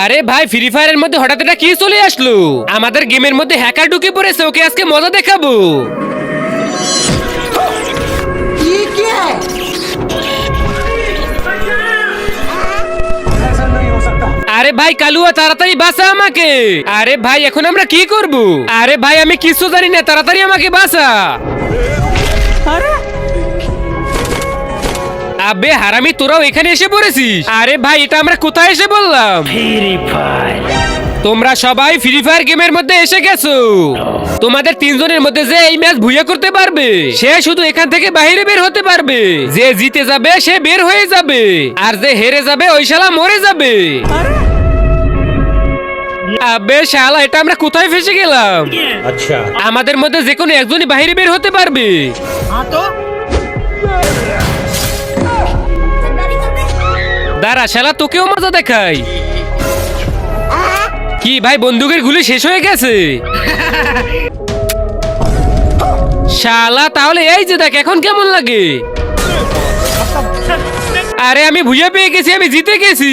আরে ভাই ফ্রি ফায়ারের মধ্যে হঠাৎ এটা কি চলে আসলো? আমাদের গেমের মধ্যে হ্যাকার ঢুকে পড়েছে ওকে আজকে মজা দেখাবো। আরে ভাই কালুয়া তাড়াতাড়ি বাসা আমাকে। আরে ভাই এখন আমরা কি করব? আরে ভাই আমি কিছু জানি না তাড়াতাড়ি আমাকে বাসা আবে হারামি তোরাও এখানে এসে পড়েছিস? আরে ভাই এটা আমরা কোথায় এসে বললাম তোমরা সবাই ফ্রি ফায়ার গেমের মধ্যে এসে গেছো। তোমাদের তিনজনের মধ্যে যে এই ম্যাচ ভুইয়া করতে পারবে সে শুধু এখান থেকে বাইরে বের হতে পারবে। যে জিতে যাবে সে বের হয়ে যাবে। আর যে হেরে যাবে ওই শালা মরে যাবে। আবে শালা এটা আমরা কোথায় ফেসে গেলাম? আচ্ছা। আমাদের মধ্যে যে কোনো একজনই বাইরে বের হতে পারবে। হ্যাঁ তো? দাঁড়া শালা, তোকেও মজা দেখাই। কি ভাই, বন্দুকের গুলি শেষ হয়ে গেছে? শালা, তাহলে এই যে দেখ, এখন কেমন লাগে? আরে, আমি ভুইয়া পেয়ে গেছি, আমি জিতে গেছি।